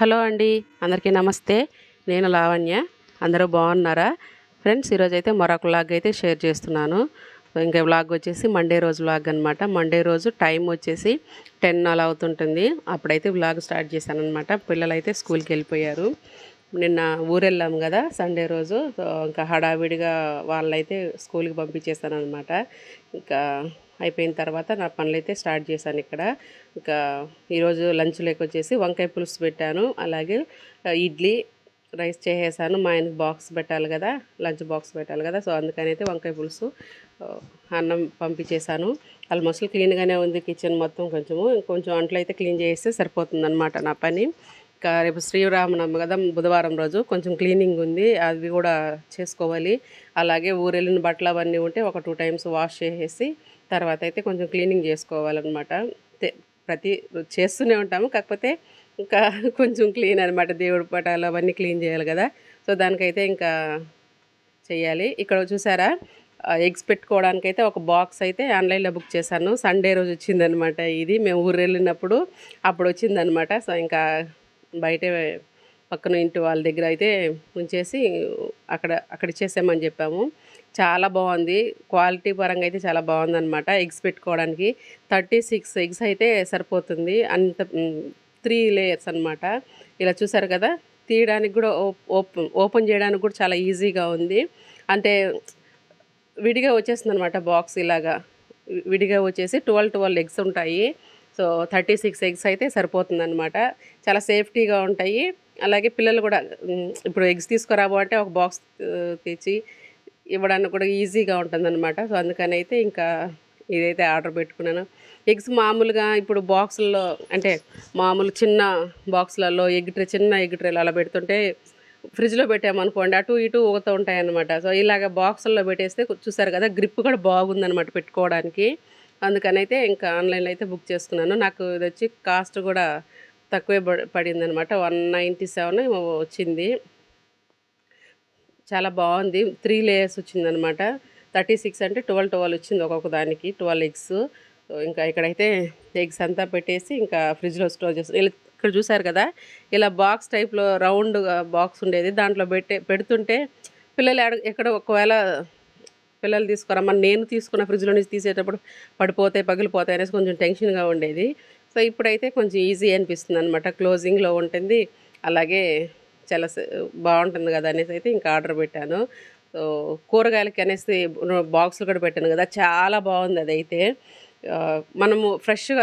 Hello అండి అందరికీ నమస్తే. నేను లావణ్య అందరూ బాగున్నారా? ఫ్రెండ్స్ ఈరోజు అయితే మరొక వ్లాగ్ అయితే షేర్ చేస్తున్నాను. ఇంకా వ్లాగ్ వచ్చేసి మండే రోజు వ్లాగ్ అనమాట మండే రోజు టైం వచ్చేసి టెన్ అలా అవుతుంటుంది. అప్పుడైతే వ్లాగ్ స్టార్ట్ చేశాను అనమాట పిల్లలు అయితే స్కూల్కి వెళ్ళిపోయారు. నిన్న ఊరు వెళ్ళాము కదా సండే రోజు. ఇంకా హడావిడిగా వాళ్ళైతే స్కూల్కి పంపించేస్తాను అనమాట ఇంకా అయిపోయిన తర్వాత నా పనులైతే స్టార్ట్ చేశాను ఇక్కడ. ఇంకా ఈరోజు లంచ్ లేకొచ్చేసి వచ్చేసి వంకాయ పులుసు పెట్టాను. అలాగే ఇడ్లీ రైస్ చేసేసాను. మా ఆయనకి బాక్స్ పెట్టాలి కదా లంచ్ బాక్స్ పెట్టాలి కదా సో అందుకని అయితే వంకాయ పులుసు అన్నం పంపించేశాను. ఆల్మోస్ట్ క్లీన్గానే ఉంది కిచెన్ మొత్తం కొంచెము. కొంచెం అంట్లు అయితే క్లీన్ చేస్తే సరిపోతుంది నా పని. ఇంకా రేపు శ్రీరామనవమి కదా బుధవారం రోజు కొంచెం క్లీనింగ్ ఉంది అది కూడా చేసుకోవాలి. అలాగే ఊరెళ్ళిన బట్టలు అవన్నీ ఉంటే ఒక టూ టైమ్స్ వాష్ చేసేసి తర్వాత అయితే కొంచెం క్లీనింగ్ చేసుకోవాలన్నమాట. ప్రతి చేస్తూనే ఉంటాము. కాకపోతే ఇంకా కొంచెం క్లీన్ అనమాట దేవుడి పటాలు అవన్నీ క్లీన్ చేయాలి కదా. సో దానికైతే ఇంకా చేయాలి. ఇక్కడ చూసారా? ఎగ్స్ పెట్టుకోవడానికైతే ఒక బాక్స్ అయితే ఆన్లైన్లో బుక్ చేశాను. సండే రోజు వచ్చిందనమాట ఇది. మేము ఊరు వెళ్ళినప్పుడు అప్పుడు వచ్చిందనమాట సో ఇంకా బయటే పక్కన ఇంటి వాళ్ళ దగ్గర అయితే ఉంచేసి అక్కడ అక్కడ ఇచ్చేసామని చెప్పాము. చాలా బాగుంది. క్వాలిటీ పరంగా అయితే చాలా బాగుందనమాట ఎగ్స్ పెట్టుకోవడానికి. థర్టీ సిక్స్ ఎగ్స్ అయితే సరిపోతుంది. అంత త్రీ లేయర్స్ అన్నమాట. ఇలా చూసారు కదా? తీయడానికి కూడా ఓపెన్ ఓపెన్ చేయడానికి కూడా చాలా ఈజీగా ఉంది. అంటే విడిగా వచ్చేస్తుంది అనమాట బాక్స్ ఇలాగా. విడిగా వచ్చేసి ట్వెల్వ్ ట్వెల్వ్ ఎగ్స్ ఉంటాయి. సో థర్టీ సిక్స్ ఎగ్స్ అయితే సరిపోతుంది అనమాట చాలా సేఫ్టీగా ఉంటాయి. అలాగే పిల్లలు కూడా ఇప్పుడు ఎగ్స్ తీసుకురాబో అంటే ఒక బాక్స్ తెచ్చి ఇవ్వడానికి కూడా ఈజీగా ఉంటుందన్నమాట. సో అందుకని అయితే ఇంకా ఇదైతే ఆర్డర్ పెట్టుకున్నాను. ఎగ్స్ మామూలుగా ఇప్పుడు బాక్సుల్లో అంటే మామూలు చిన్న బాక్సులలో ఎగ్ ట్రే చిన్న ఎగ్ ట్రేలు అలా పెడుతుంటే ఫ్రిడ్జ్లో పెట్టామనుకోండి అటు ఇటు ఊగుతూ ఉంటాయన్నమాట. సో ఇలాగ బాక్సుల్లో పెట్టేస్తే చూసారు కదా గ్రిప్ కూడా బాగుందన్నమాట పెట్టుకోవడానికి. అందుకనైతే ఇంకా ఆన్లైన్లో అయితే బుక్ చేసుకున్నాను. నాకు ఇది వచ్చి కాస్ట్ కూడా తక్కువే పడిందనమాట వన్ నైంటీ సెవెన్ వచ్చింది. చాలా బాగుంది. త్రీ లేయర్స్ వచ్చిందనమాట థర్టీ సిక్స్ అంటే ట్వెల్వ్ ట్వెల్వ్ వచ్చింది ఒక్కొక్క దానికి ట్వెల్వ్ ఎగ్స్. సో ఇంకా ఇక్కడైతే ఎగ్స్ అంతా పెట్టేసి ఇంకా ఫ్రిడ్జ్లో స్టోర్ చేస్తాం ఇక్కడ చూసారు కదా? ఇలా బాక్స్ టైప్లో రౌండ్ బాక్స్ ఉండేది. దాంట్లో పెట్టే పెడుతుంటే పిల్లలు ఎడ- ఎక్కడ ఒకవేళ పిల్లలు తీసుకురమ్మని నేను తీసుకున్న ఫ్రిడ్జ్లో నుంచి తీసేటప్పుడు పడిపోతాయి పగిలిపోతాయి అనేసి కొంచెం టెన్షన్గా ఉండేది. సో ఇప్పుడైతే కొంచెం ఈజీ అనిపిస్తుంది అనమాట క్లోజింగ్లో ఉంటుంది. అలాగే చాలా బాగుంటుంది కదా అనేసి అయితే ఇంకా ఆర్డర్ పెట్టాను. సో కూరగాయలకి అనేసి బాక్సులు కూడా పెట్టాను కదా చాలా బాగుంది అదైతే. మనము ఫ్రెష్గా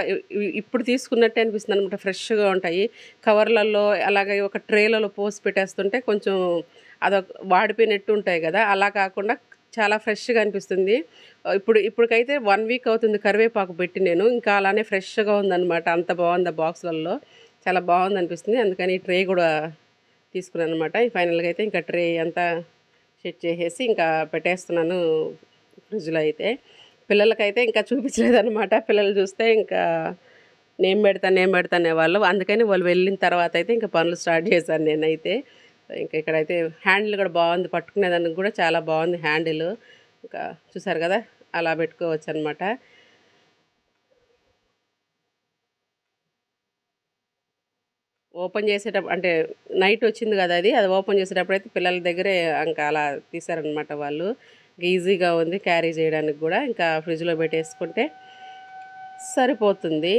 ఇప్పుడు తీసుకున్నట్టే అనిపిస్తుంది అనమాట ఫ్రెష్గా ఉంటాయి. కవర్లలో అలాగే ఒక ట్రేలలో పోసి పెట్టేస్తుంటే కొంచెం అదొక వాడిపోయినట్టు ఉంటాయి కదా అలా కాకుండా చాలా ఫ్రెష్గా అనిపిస్తుంది. ఇప్పుడు ఇప్పటికైతే వన్ వీక్ అవుతుంది కరివేపాకు పెట్టి నేను ఇంకా అలానే ఫ్రెష్గా ఉందన్నమాట అంత బాగుంది ఆ బాక్స్లలో. చాలా బాగుంది అనిపిస్తుంది అందుకని ఈ ట్రే కూడా తీసుకున్నాను అనమాట ఫైనల్గా అయితే ఇంకా ట్రే అంతా సెట్ చేసేసి ఇంకా పెట్టేస్తున్నాను ఫ్రిడ్జ్లో అయితే. పిల్లలకైతే ఇంకా చూపించలేదన్నమాట. పిల్లలు చూస్తే ఇంకా నేను పెడతాను నేను పెడతానే వాళ్ళు అందుకని వాళ్ళు వెళ్ళిన తర్వాత అయితే ఇంకా పనులు స్టార్ట్ చేశాను నేనైతే. ఇంకా ఇక్కడైతే హ్యాండిల్ కూడా బాగుంది. పట్టుకునేదానికి కూడా చాలా బాగుంది హ్యాండిల్. ఇంకా చూసారు కదా అలా పెట్టుకోవచ్చు అనమాట ఓపెన్ చేసేటప్పుడు అంటే నైట్ వచ్చింది కదా అది అది ఓపెన్ చేసేటప్పుడు అయితే పిల్లల దగ్గరే ఇంకా అలా తీసారనమాట వాళ్ళు. ఈజీగా ఉంది క్యారీ చేయడానికి కూడా. ఇంకా ఫ్రిడ్జ్లో పెట్టేసుకుంటే సరిపోతుంది.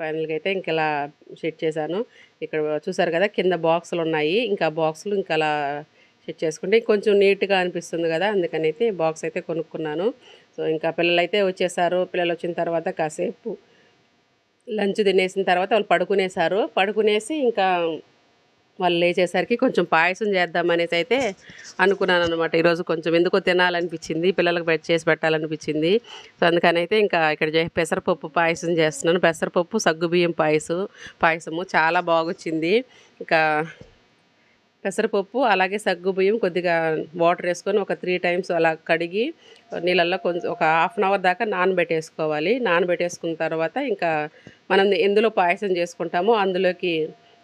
ఫైనల్గా అయితే ఇంక ఇలా సెట్ చేశాను. ఇక్కడ చూసారు కదా కింద బాక్సులు ఉన్నాయి. ఇంకా బాక్సులు ఇంకా అలా సెట్ చేసుకుంటే కొంచెం నీట్గా అనిపిస్తుంది కదా అందుకని అయితే బాక్స్ అయితే కొనుక్కున్నాను. సో ఇంకా పిల్లలు అయితే వచ్చేసారు. పిల్లలు వచ్చిన తర్వాత కాసేపు లంచ్ తినేసిన తర్వాత వాళ్ళు పడుకునేసారు. పడుకునేసి ఇంకా వాళ్ళు లేచేసరికి కొంచెం పాయసం చేద్దామనేసి అయితే అనుకున్నాను అనమాట ఈరోజు కొంచెం ఎందుకో తినాలనిపించింది పిల్లలకు పెట్టి చేసి పెట్టాలనిపించింది. సో అందుకని అయితే ఇంకా ఇక్కడ పెసరపప్పు పాయసం చేస్తున్నాను. పెసరపప్పు సగ్గుబియ్యం పాయసం పాయసము చాలా బాగొచ్చింది. ఇంకా పెసరపప్పు అలాగే సగ్గుబియ్యం కొద్దిగా వాటర్ వేసుకొని ఒక త్రీ టైమ్స్ అలా కడిగి నీళ్ళల్లో కొంచెం ఒక హాఫ్ అన్ అవర్ దాకా నానబెట్టేసుకోవాలి. నానబెట్టేసుకున్న తర్వాత ఇంకా మనం ఎందులో పాయసం చేసుకుంటామో అందులోకి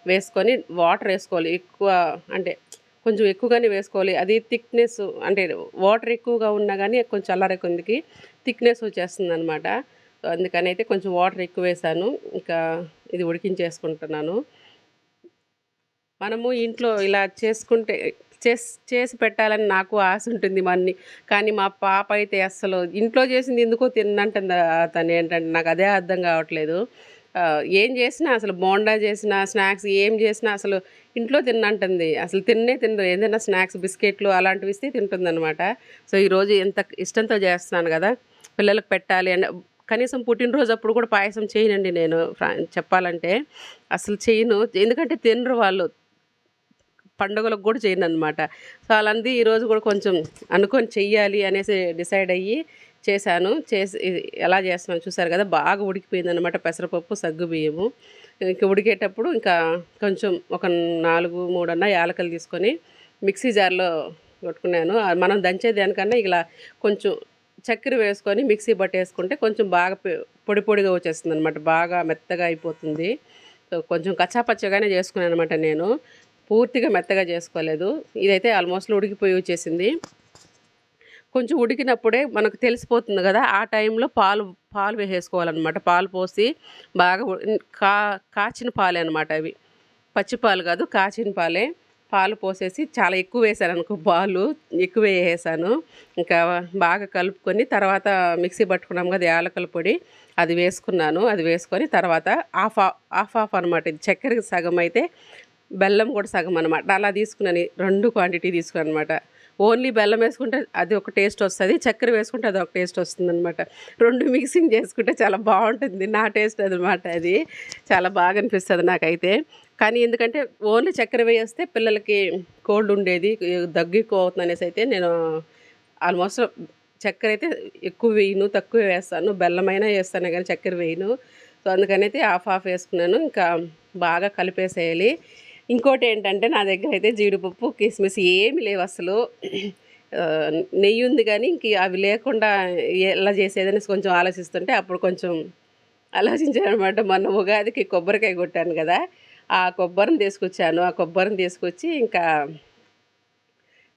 వేసుకొని వాటర్ వేసుకోవాలి. ఎక్కువ అంటే కొంచెం ఎక్కువగానే వేసుకోవాలి. అది థిక్నెస్ అంటే వాటర్ ఎక్కువగా ఉన్నా కానీ కొంచెం చల్లారే కొందికి థిక్నెస్ వచ్చేస్తుంది అనమాట అందుకని అయితే కొంచెం వాటర్ ఎక్కువ వేసాను. ఇంకా ఇది ఉడికించేసుకుంటున్నాను. మనము ఇంట్లో ఇలా చేసుకుంటే చేసి చేసి పెట్టాలని నాకు ఆశ ఉంటుంది మన్ని. కానీ మా పాప అయితే అసలు ఇంట్లో చేసింది ఎందుకో తిన్నంటుంది అతను ఏంటంటే నాకు అదే అర్థం కావట్లేదు. ఏం చేసినా అసలు బోండా చేసినా స్నాక్స్ ఏం చేసినా అసలు ఇంట్లో తిన్నంటుంది. అసలు తిన్నే తినదు ఏదైనా స్నాక్స్ బిస్కెట్లు అలాంటివి ఇస్తే తింటుంది అనమాట సో ఈరోజు ఎంత ఇష్టంతో చేస్తున్నాను కదా పిల్లలకు పెట్టాలి అని కనీసం పుట్టినరోజు అప్పుడు కూడా పాయసం చేయనండి నేను చెప్పాలంటే. అసలు చేయను. ఎందుకంటే తినరు వాళ్ళు. పండుగలకు కూడా చేయను అనమాట సో అలాంటి ఈరోజు కూడా కొంచెం అనుకొని చెయ్యాలి అనేసి డిసైడ్ అయ్యి చేశాను. చేసి ఎలా చేస్తున్నాను చూసారు కదా బాగా ఉడికిపోయింది అనమాట పెసరపప్పు సగ్గు బియ్యము. ఇంకా ఉడికేటప్పుడు ఇంకా కొంచెం ఒక నాలుగు మూడన్న యాలకలు తీసుకొని మిక్సీ జార్లో కొట్టుకున్నాను. మనం దంచే దానికన్నా ఇలా కొంచెం చక్కెర వేసుకొని మిక్సీ పట్టేసుకుంటే కొంచెం బాగా పొడి పొడిగా వచ్చేస్తుంది అనమాట బాగా మెత్తగా అయిపోతుంది. కొంచెం కచ్చాపచ్చగానే చేసుకున్నాను అనమాట నేను. పూర్తిగా మెత్తగా చేసుకోలేదు. ఇదైతే ఆల్మోస్ట్ ఉడికిపోయి వచ్చేసింది. కొంచెం ఉడికినప్పుడే మనకు తెలిసిపోతుంది కదా ఆ టైంలో పాలు పాలు వేసేసుకోవాలన్నమాట. పాలు పోసి బాగా కా కాచిన పాలే అనమాట అవి. పచ్చి పాలు కాదు కాచిన పాలే. పాలు పోసేసి చాలా ఎక్కువ వేసాను అనుకో పాలు ఎక్కువ వేసేసాను ఇంకా బాగా కలుపుకొని తర్వాత మిక్సీ పట్టుకున్నాం కదా యాలకల పొడి. అది వేసుకున్నాను. అది వేసుకొని తర్వాత హాఫ్ హాఫ్ హాఫ్ అనమాట ఇది చక్కెరకి సగం అయితే బెల్లం కూడా సగం అనమాట అలా తీసుకున్నాను. రెండు క్వాంటిటీ తీసుకున్నాను అనమాట ఓన్లీ బెల్లం వేసుకుంటే అది ఒక టేస్ట్ వస్తుంది. చక్కెర వేసుకుంటే అది ఒక టేస్ట్ వస్తుంది అనమాట రెండు మిక్సింగ్ చేసుకుంటే చాలా బాగుంటుంది. నా టేస్ట్ అనమాట అది. చాలా బాగా అనిపిస్తుంది నాకైతే. కానీ ఎందుకంటే ఓన్లీ చక్కెర వేస్తే పిల్లలకి కోల్డ్ ఉండేది దగ్గు ఎక్కువ అవుతుంది అనేసి అయితే నేను ఆల్మోస్ట్ చక్కెర అయితే ఎక్కువ వేయను తక్కువ వేస్తాను. బెల్లమైనా వేస్తాను కానీ చక్కెర వేయను. సో అందుకని అయితే హాఫ్ హాఫ్ వేసుకున్నాను. ఇంకా బాగా కలిపేసేయాలి. ఇంకోటి ఏంటంటే నా దగ్గర అయితే జీడిపప్పు కిస్మిస్ ఏమి లేవు అసలు. నెయ్యి ఉంది కానీ ఇంక అవి లేకుండా ఎలా చేసేదని కొంచెం ఆలోచిస్తుంటే అప్పుడు కొంచెం ఆలోచించాను అనమాట మొన్న ఉగాదికి కొబ్బరికాయ కొట్టాను కదా ఆ కొబ్బరిని తీసుకొచ్చాను. ఆ కొబ్బరిని తీసుకొచ్చి ఇంకా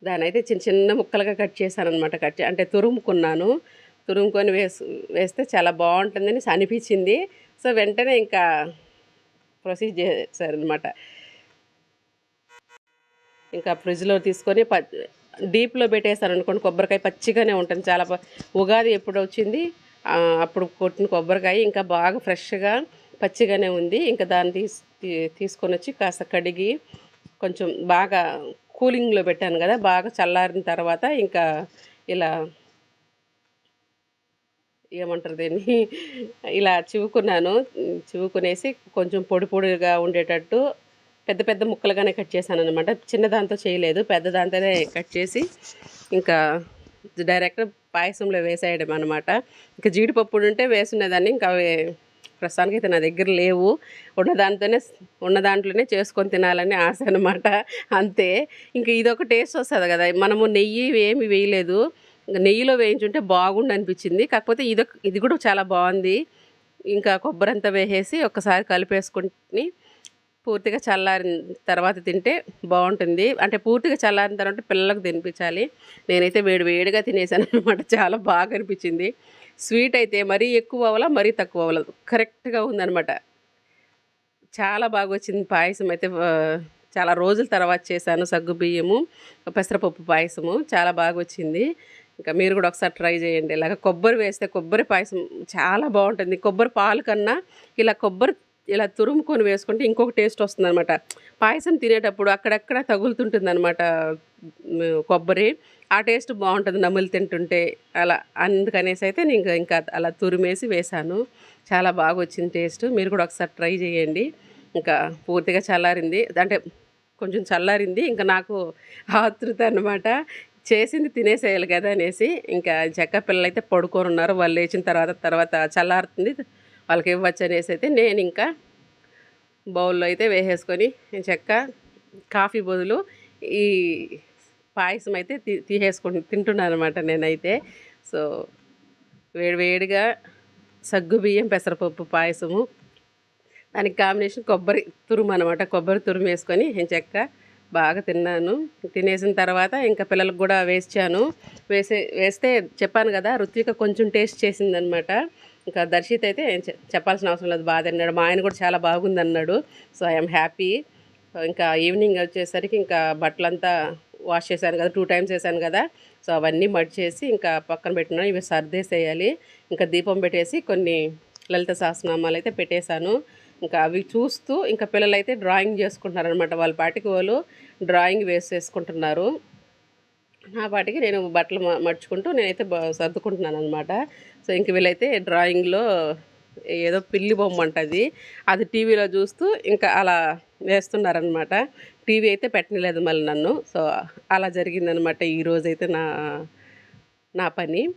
దాని అయితే చిన్న చిన్న ముక్కలుగా కట్ చేశాను అనమాట కట్ చే- అంటే తురుముకున్నాను. తురుముకొని వేసు వేస్తే చాలా బాగుంటుందని అనిపించింది. సో వెంటనే ఇంకా ప్రొసీడ్ చేశారనమాట ఇంకా ఫ్రిడ్జ్లో తీసుకొని ప డీప్లో పెట్టేశారు అనుకోండి కొబ్బరికాయ పచ్చిగానే ఉంటుంది. చాలా ఉగాది ఎప్పుడు వచ్చింది అప్పుడు కొట్టిన కొబ్బరికాయ ఇంకా బాగా ఫ్రెష్గా పచ్చిగానే ఉంది. ఇంకా దాన్ని తీసి తీ- తీసుకొని వచ్చి కాస్త కడిగి కొంచెం బాగా కూలింగ్లో పెట్టాను కదా బాగా చల్లారిన తర్వాత ఇంకా ఇలా ఏమంటారు దీన్ని? ఇలా చివుకున్నాను. చివుకునేసి కొంచెం పొడి పొడిగా ఉండేటట్టు పెద్ద పెద్ద ముక్కలుగానే కట్ చేశాను అనమాట చిన్న దాంతో చేయలేదు పెద్ద దాంతోనే కట్ చేసి ఇంకా డైరెక్ట్ పాయసంలో వేసేయడం అనమాట ఇంకా జీడిపప్పు ఉంటే వేసున్నదాన్ని ఇంకా అవి ప్రస్తుతానికి అయితే నా దగ్గర లేవు. ఉన్న దాంతోనే ఉన్న దాంట్లోనే చేసుకొని తినాలని ఆశ అనమాట అంతే. ఇంకా ఇది ఒక టేస్ట్ వస్తుంది కదా మనము నెయ్యి ఏమి వేయలేదు. నెయ్యిలో వేయించుంటే బాగుండు అనిపించింది. కాకపోతే ఇది ఇది కూడా చాలా బాగుంది. ఇంకా కొబ్బరి అంతా వేసేసి ఒక్కసారి కలిపేసుకుని పూర్తిగా చల్లారిన తర్వాత తింటే బాగుంటుంది. అంటే పూర్తిగా చల్లారిన తర్వాత పిల్లలకు తినిపించాలి. నేనైతే వేడి వేడిగా తినేసాను అనమాట చాలా బాగా అనిపించింది. స్వీట్ అయితే మరీ ఎక్కువ అవ్వాలా మరీ తక్కువ అవ్వలేదు కరెక్ట్గా ఉందన్నమాట. చాలా బాగా వచ్చింది పాయసం అయితే. చాలా రోజుల తర్వాత చేశాను సగ్గు బియ్యము పెసరపప్పు పాయసము. చాలా బాగా వచ్చింది. ఇంకా మీరు కూడా ఒకసారి ట్రై చేయండి. ఇలాగ కొబ్బరి వేస్తే కొబ్బరి పాయసం చాలా బాగుంటుంది. కొబ్బరి పాలు కన్నా ఇలా కొబ్బరి ఇలా తురుముకొని వేసుకుంటే ఇంకొక టేస్ట్ వస్తుందనమాట పాయసం తినేటప్పుడు అక్కడక్కడ తగులుతుంటుంది అనమాట కొబ్బరి. ఆ టేస్ట్ బాగుంటుంది నములు తింటుంటే అలా అందుకనేసి అయితే నేను ఇంకా ఇంకా అలా తురిమేసి వేశాను చాలా బాగా వచ్చింది టేస్ట్. మీరు కూడా ఒకసారి ట్రై చేయండి. ఇంకా పూర్తిగా చల్లారింది. అంటే కొంచెం చల్లారింది. ఇంకా నాకు ఆతృత అనమాట చేసింది తినేసేయాలి కదా అనేసి. ఇంకా చెక్క పిల్లలు అయితే పడుకొని ఉన్నారు వాళ్ళు లేచిన తర్వాత తర్వాత చల్లారుతుంది. వాళ్ళకి ఇవ్వచ్చు అనేసి అయితే నేను ఇంకా బౌల్లో అయితే వేసేసుకొని చెక్క కాఫీ బదులు ఈ పాయసం అయితే తీ తీసేసుకుని తింటున్నాను అనమాట నేనైతే. సో వేడి వేడిగా సగ్గు బియ్యం పెసరపప్పు పాయసము దానికి కాంబినేషన్ కొబ్బరి తురుము అనమాట కొబ్బరి తురుము వేసుకొని చెక్క బాగా తిన్నాను. తినేసిన తర్వాత ఇంకా పిల్లలకు కూడా వేసాను. వేసే వేస్తే చెప్పాను కదా రుత్విక కొంచెం టేస్ట్ చేసిందనమాట ఇంకా దర్శిత్ అయితే చెప్పాల్సిన అవసరం లేదు బాధ అన్నాడు మా ఆయన కూడా చాలా బాగుంది అన్నాడు సో ఐఎమ్ హ్యాపీ. ఇంకా ఈవినింగ్ వచ్చేసరికి ఇంకా బట్టలంతా వాష్ చేశాను కదా టూ టైమ్స్ వేసాను కదా. సో అవన్నీ మడిచేసి ఇంకా పక్కన పెట్టినాను ఇవి సర్దేసేయాలి. ఇంకా దీపం పెట్టేసి కొన్ని లలిత సహస్రనామాలు అయితే పెట్టేశాను. ఇంకా అవి చూస్తూ ఇంకా పిల్లలు అయితే డ్రాయింగ్ చేసుకుంటున్నారు అనమాట వాళ్ళ పాటికి వాళ్ళు డ్రాయింగ్ వేసేసుకుంటున్నారు. నా పాటికి నేను బట్టలు మర్చుకుంటూ మడుచుకుంటూ నేనైతే బ- సర్దుకుంటున్నాను అనమాట సో ఇంక వీళ్ళైతే డ్రాయింగ్లో ఏదో పిల్లి బొమ్మ అంటది అది. టీవీలో చూస్తూ ఇంకా అలా వేస్తున్నారనమాట టీవీ అయితే పెట్టలేదు మళ్ళీ నన్ను. సో అలా జరిగిందనమాట ఈరోజైతే నా నా పని.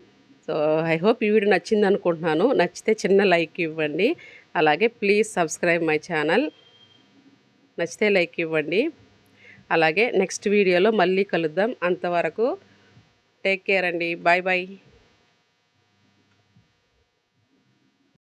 సో ఐ హోప్ ఈ వీడియో నచ్చింది అనుకుంటున్నాను నచ్చితే చిన్న లైక్ ఇవ్వండి. అలాగే ప్లీజ్ సబ్స్క్రైబ్ మై ఛానల్. నచ్చితే లైక్ ఇవ్వండి. అలాగే నెక్స్ట్ వీడియోలో మళ్ళీ కలుద్దాం. అంతవరకు టేక్ కేర్ అండి. Bye bye.